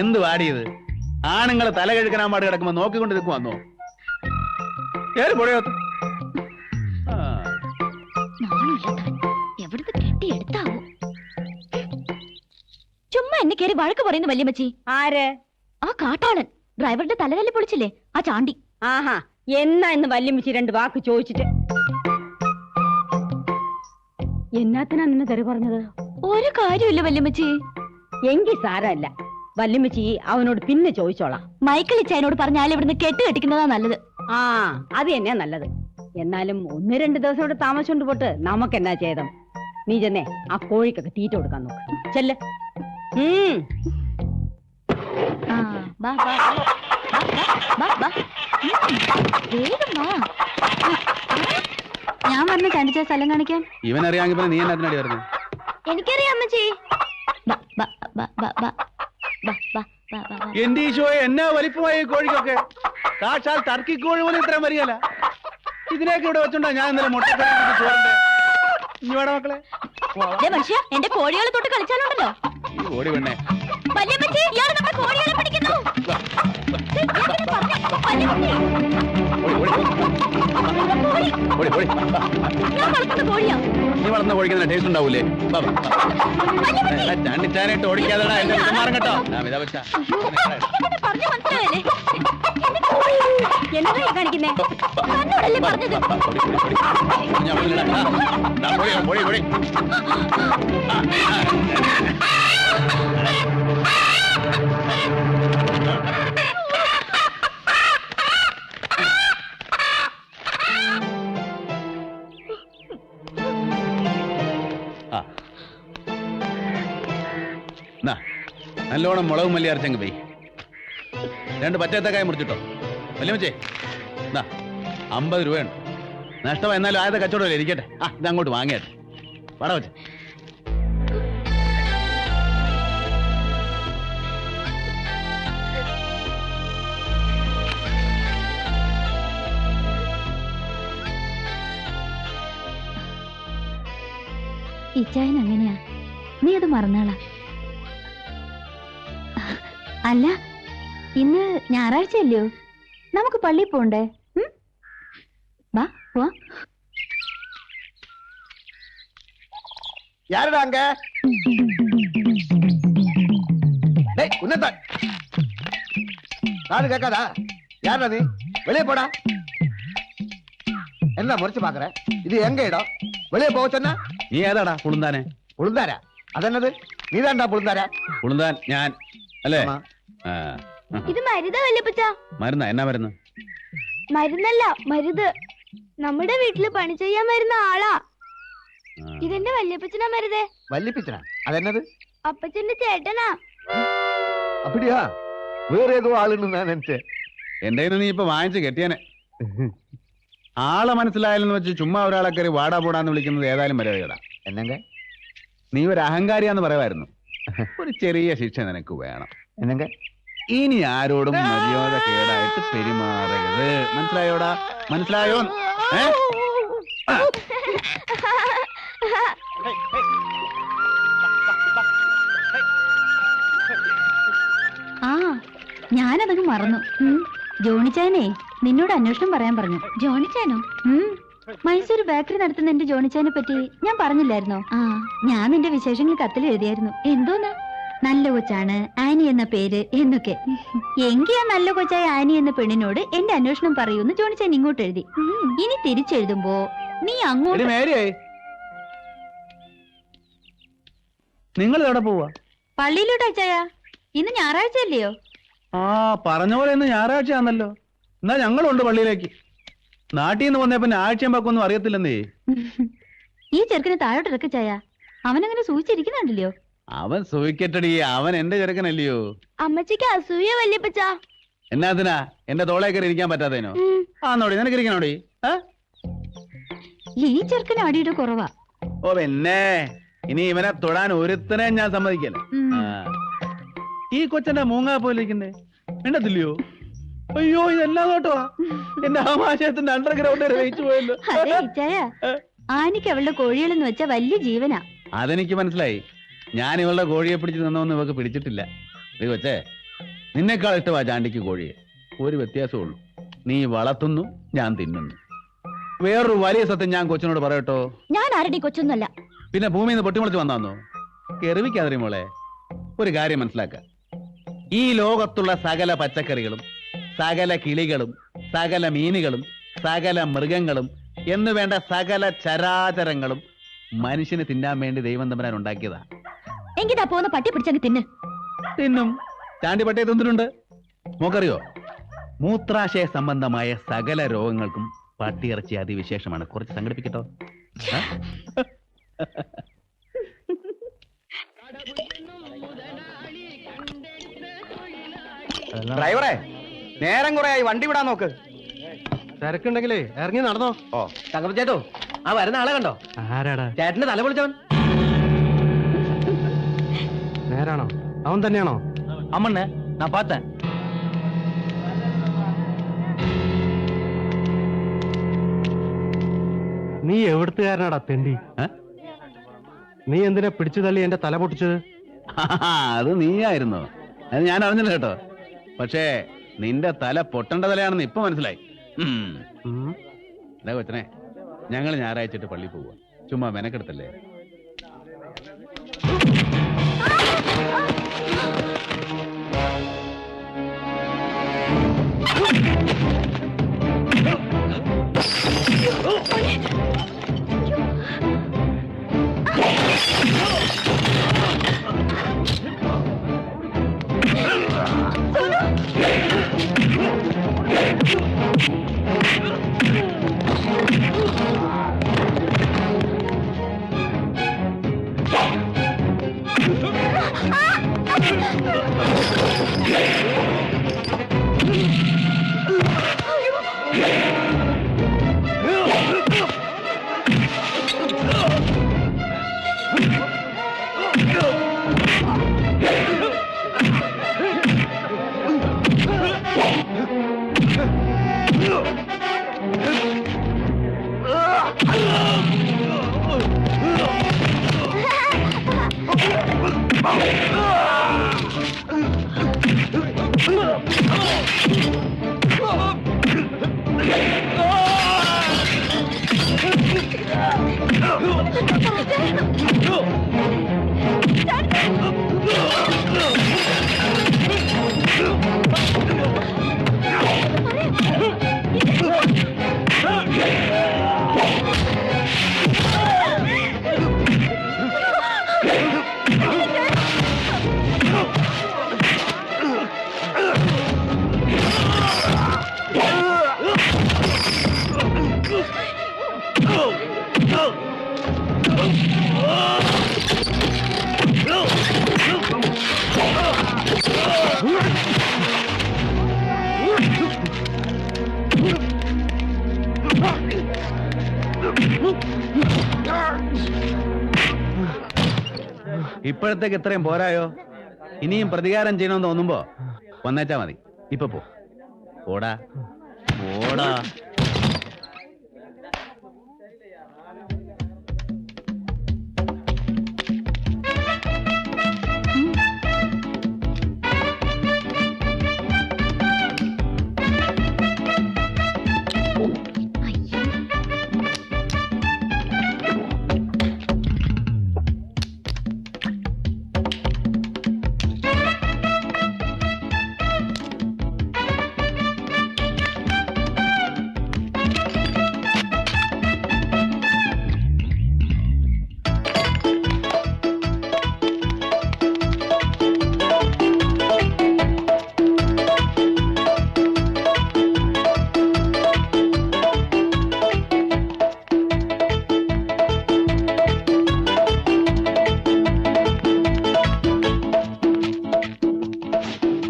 എന്ത് വാടിയത്? ആണുങ്ങളെ തല കഴുകനാൻ പാട് കിടക്കുമ്പോ നോക്കിക്കൊണ്ട് നിൽക്കും വന്നോ പുഴയത്ത് നാണമില്ലാത്തവൻ എവിടുന്ന് കെട്ടിയെടുത്താവോ ചുമ്മാ എന്നെ കയറി വഴക്ക് പറയുന്നു വല്യമ്മച്ചി. ആര്? ആ കാട്ടാളൻ. ഡ്രൈവറുടെ തലതല്ലി പൊളിച്ചില്ലേ? ആ ചാണ്ടി. ആഹാ എന്നാ എന്ന് വല്യമ്മച്ചി രണ്ട് വാക്ക് ചോദിച്ചിട്ട്? എന്നാത്തിനാ നിന്നെ തെറി പറഞ്ഞത്? ഒരു കാര്യമില്ല വല്യമ്മച്ചി. എങ്കി സാരല്ല വല്യമ്മച്ചി അവനോട് പിന്നെ ചോദിച്ചോളാം. മൈക്കിൾ ഇച്ചായനോട് പറഞ്ഞാൽ ഇവിടുന്ന് കെട്ട് കെട്ടിക്കുന്നതാ നല്ലത്. ആ അത് തന്നെയാ നല്ലത്. എന്നാലും ഒന്ന് രണ്ട് ദിവസം ഇവിടെ താമസിച്ചോണ്ട് പോട്ട് നമുക്ക് എന്നാ ചെയ്തം നീ ചെന്നേ ആ കോഴിക്കൊക്കെ തീറ്റ കൊടുക്കാൻ നോക്ക്. ചെല്ല്. ഉം. ആ, വാ, വാ, വാ. വാ, വാ, വാ. ഉം, വേഗം വാ. ഞാൻ പറഞ്ഞ കണ്ടിച്ച സ്ഥലം കാണിക്കാൻ ഇവൻ അറിയാമെങ്കിൽ പിന്നെ നീ എന്നാത്തിനടി വരുന്നത് എനിക്കറിയാം അമ്മച്ചി. എന്റെ ഈശോയെ എന്നാ വലിപ്പമായി കോഴിക്കൊക്കെ? കാശാൽ തർക്കി കോഴി പോലും ഇത്രയും വരികയല്ല. ഇതിനെയൊക്കെ ഇവിടെ വെച്ചോണ്ടാ ഞാൻ ഇന്നലെ മുട്ടക്കറി ചോറിന്റെ ഇനി വേണം മക്കളെ? ദേ മനുഷ്യ എന്റെ കോഴികളെ തൊട്ട് കളിച്ചാലുണ്ടല്ലോ. ഈ ഓടി പെണ്ണേ ഇയാൾ നമ്മുടെ കോഴികളെ പിടിക്കുന്നു. നീ വളർന്ന കോഴിക്കുന്ന ടേസ്റ്റ് ഉണ്ടാവൂലേ? ചാണ്ടിച്ചാനായിട്ട് ഓടിക്കാതെടാ എന്റെ മാറും കേട്ടോ. ഞാൻ നല്ലോണം മുളകും മല്ലി അരച്ചങ്ങ് പോയി. രണ്ട് പച്ചത്തക്കായ മുറിച്ചിട്ടോ. വല്യമ്മച്ചേ എന്താ അമ്പത് രൂപയുണ്ട്. നഷ്ടം എന്നാലും ആദ്യത്തെ കച്ചവടമല്ലേ ഇരിക്കട്ടെ. ആ ഇത് അങ്ങോട്ട് വാങ്ങിയാട്ടെ പട വെച്ച് ഇച്ചായൻ അങ്ങനെയാ. നീ അത് മറന്നാളാ. അല്ല ഇന്ന് ഞായറാഴ്ചയല്ലയോ നമുക്ക് പള്ളിയിൽ പോണ്ടേ ഉം? വാ പോവാ யாருடா அங்க டேய் உன்னத நானு கேட்காதா யாருடா நீ வெளியே போடா என்ன முறைச்சு பாக்குற இது எங்க இடம் வெளியே போக சொன்னா നീ ഏതാടാ പുളുന്താനെ புழுந்தாரா அதென்னது நீதான்டா புழுந்தாரா പുളുന്താൻ ഞാൻ അല്ലേ? ഇത് മരുതാ വല്യപ്പച്ച? മരുന്നാ? എന്നാ മരുന്ന്? മരുന്നല്ല മരുത്. നമ്മുടെ വീട്ടിൽ പണി ചെയ്യാൻ വരുന്ന ആളാ. ആ. ഇതെന്റെ വല്യപ്പച്ചനാ മരുതേ? വല്ലിപ്പിച്ചനാ അതെന്നത്? അപ്പച്ചന്റെ ചേട്ടനാ. അപ്പടിയാ? വേറെ ഏതോ ആളുണ്ടെന്നാ നെനച്ചേ. എന്റെ കയ്യിൽ നീ ഇപ്പൊ വാങ്ങിച്ച് കെട്ടിയനെ. ആളെ മനസ്സിലായാലെന്ന് വെച്ച് ചുമ്മാ ഒരാളെ കയറി വാടാ പോടാന്ന് വിളിക്കുന്നത് ഏതായാലും മര്യാദയുടെ എന്നെങ്ക നീ ഒരു അഹങ്കാരിയാന്ന് പറയുമായിരുന്നു. ഒരു ചെറിയ ശിക്ഷ നിനക്ക് വേണം. എന്നൊക്കെ ഇനി ആരോടും മര്യാദ കേടായിട്ട് പെരുമാറരുത്. മനസ്സിലായോടാ? മനസ്സിലായോ? ആ. ഞാനതങ്ങ് മറന്നു. ജോണിച്ചാനേ നിന്നോട് അന്വേഷണം പറയാൻ പറഞ്ഞു. ജോണിച്ചാനോ? ഉം. മൈസൂർ ബേക്കറി നടത്തുന്ന എന്റെ ജോണിച്ചാനെ പറ്റി ഞാൻ പറഞ്ഞില്ലായിരുന്നോ? ആ ഞാൻ നിന്റെ വിശേഷങ്ങൾ കത്തിൽ എഴുതിയായിരുന്നു. എന്തോന്ന്? നല്ല കൊച്ചാണ് ആനി എന്ന പേര് എന്നൊക്കെ. എങ്കിയാ ആ നല്ല കൊച്ചായ ആനി എന്ന പെണ്ണിനോട് എന്റെ അന്വേഷണം പറയൂന്ന് ജോണിച്ചാൻ ഇങ്ങോട്ട് എഴുതി. ഇനി തിരിച്ചെഴുതുമ്പോ നീ അങ്ങോട്ട് നിങ്ങൾ എവിടെ പോവാ? പള്ളിയിലോട്ട് അച്ചായ. ഇന്ന് ഞായറാഴ്ച അല്ലയോ ആ പറഞ്ഞ പോലെ ഇന്ന് ഞായറാഴ്ച ആണല്ലോ എന്നാ ഞങ്ങളുണ്ട് പള്ളിയിലേക്ക്. നാട്ടിൽ നിന്ന് വന്നേ പിന്നെ ആഴ്ചയും പക്കൊന്നും അറിയത്തില്ലെന്നേ. ഈ ചെറുക്കനെ താഴോട്ട് ഇറക്ക് ചായ. അവനങ്ങനെ സൂചിച്ചിരിക്കുന്നുണ്ടല്ലോ. അവൻ സൂയിക്കട്ടടി അവൻ എന്റെ ചെറുക്കനല്ലയോ. അമ്മച്ചിക്ക് അസൂയ വല്യപ്പച്ചാ. എന്നാത്തിനാ എന്റെ തോളെ കയറി ഇരിക്കാൻ പറ്റാത്തതിനോ? ആന്നോടി നിനക്ക് ഇരിക്കണോടി? ആ? ഈ ചെറുക്കൻ അടിയുടെ കുറവാ. ഓ പിന്നെ ഇനി ഇവനെ തൊടാൻ ഒരുത്തനെ ഞാൻ സമ്മതിക്കല്ലേ. ഉം. ആ. ഈ കൊച്ചന്റെ മൂങ്ങാ പോലിരിക്കുന്നേ മിണ്ടത്തില്ലയോ? അയ്യോ ഇതെല്ലാം കേട്ടോ. എന്റെ ആമാശയത്തിന്റെ അണ്ടർഗ്രൗണ്ട് വരെ വെയിച്ചു പോയല്ലോ അതെ ഇച്ചായ ആനിക്ക് അവളുടെ കോഴികളെന്ന് വെച്ച വലിയ ജീവനാ. അതെനിക്ക് മനസ്സിലായി. ഞാൻ ഇവളുടെ കോഴിയെ പിടിച്ച് നിന്നൊന്നും ഇവക്ക് പിടിച്ചിട്ടില്ല. കൊച്ചേ നിന്നെക്കാൾ ഇഷ്ടമാ ചാണ്ടിക്ക് കോഴിയെ. ഒരു വ്യത്യാസമുള്ളൂ നീ വളർത്തുന്നു ഞാൻ തിന്നുന്നു. വേറൊരു വലിയ സത്യം ഞാൻ കൊച്ചിനോട് പറയട്ടോ. ഞാൻ ആരുടെ കൊച്ചൊന്നുമല്ല. പിന്നെ ഭൂമിയിൽ നിന്ന് പൊട്ടിമുളച്ച് വന്നാന്നോ? കെറിവിക്കാതെ മോളെ ഒരു കാര്യം മനസ്സിലാക്ക. ഈ ലോകത്തുള്ള സകല പച്ചക്കറികളും സകല കിളികളും സകല മീനുകളും സകല മൃഗങ്ങളും എന്ന് വേണ്ട സകല ചരാചരങ്ങളും മനുഷ്യന് തിന്നാൻ വേണ്ടി ദൈവം തമ്പരാൻ ഉണ്ടാക്കിയതാ. എങ്കിതാ പോന്ന് പട്ടി പിടിച്ചങ്ങ് തിന്ന്. തിന്നും. ചാണ്ടി പട്ടിയെ തിന്നിട്ടുണ്ട്. മോക്കറിയോ? മൂത്രാശയ സംബന്ധമായ സകല രോഗങ്ങൾക്കും പട്ടി ഇറച്ചി അതിവിശേഷമാണ്. കുറച്ച് സംഘടിപ്പിക്കട്ടോ. ഡ്രൈവറേ ഡ്രൈവറെ നേരം കുറെ ആയി വണ്ടി വിടാൻ നോക്ക്. തിരക്കുണ്ടെങ്കിലേ ഇറങ്ങി നടന്നോ? ഓ. തങ്കപ്പ ചേട്ടോ ആ വരുന്ന ആളെ കണ്ടോ? ആരാടാ? ചേട്ടന്റെ തല പൊളിച്ചവൻ. നേരാണോ? അവൻ തന്നെയാണോ? അമ്മണ്ണ ഞാൻ പാത്തൻ നീ എവിടുത്തുകാരനാടാ തെണ്ടി? നീ എന്തിനാ പിടിച്ചു തള്ളി എന്റെ തല പൊട്ടിച്ചത്? അത് നീയായിരുന്നു. അത് ഞാൻ അറിഞ്ഞില്ല കേട്ടോ. പക്ഷേ നിന്റെ തല പൊട്ടേണ്ട തലയാണെന്ന് ഇപ്പൊ മനസ്സിലായി. ഉം. ഉം. കൊച്ചനെ? ഞങ്ങൾ ഞായറാഴ്ചയിട്ട് പള്ളി പോവുക ചുമ്മാ മെനക്കെടുത്തല്ലേ? Oh! ഇപ്പോഴത്തേക്ക് ഇത്രയും പോരായോ? ഇനിയും പ്രതികാരം ചെയ്യണമെന്ന് തോന്നുമ്പോ വന്നേച്ചാ മതി. ഇപ്പൊ പോ. ഓടാ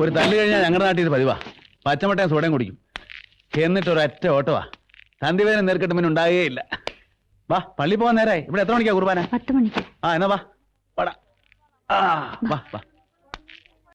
ഒരു തല്ലു കഴിഞ്ഞാൽ ഞങ്ങളുടെ നാട്ടിൽ ഇത് പതിവാ. പച്ചമട്ടയും സോഡയും കുടിക്കും. എന്നിട്ട് ഒരൊറ്റ ഓട്ടവാ. സന്ധിവേദന നേർക്കെട്ട് പിന്നെ ഉണ്ടാകുകയേ ഇല്ല. വാ പള്ളി പോകാൻ നേരായി. ഇവിടെ എത്ര മണിക്കാ കുർബാന? പത്ത് മണിക്ക്. ആ എന്നാ വാ. വാടാ. ആ വാ വാ.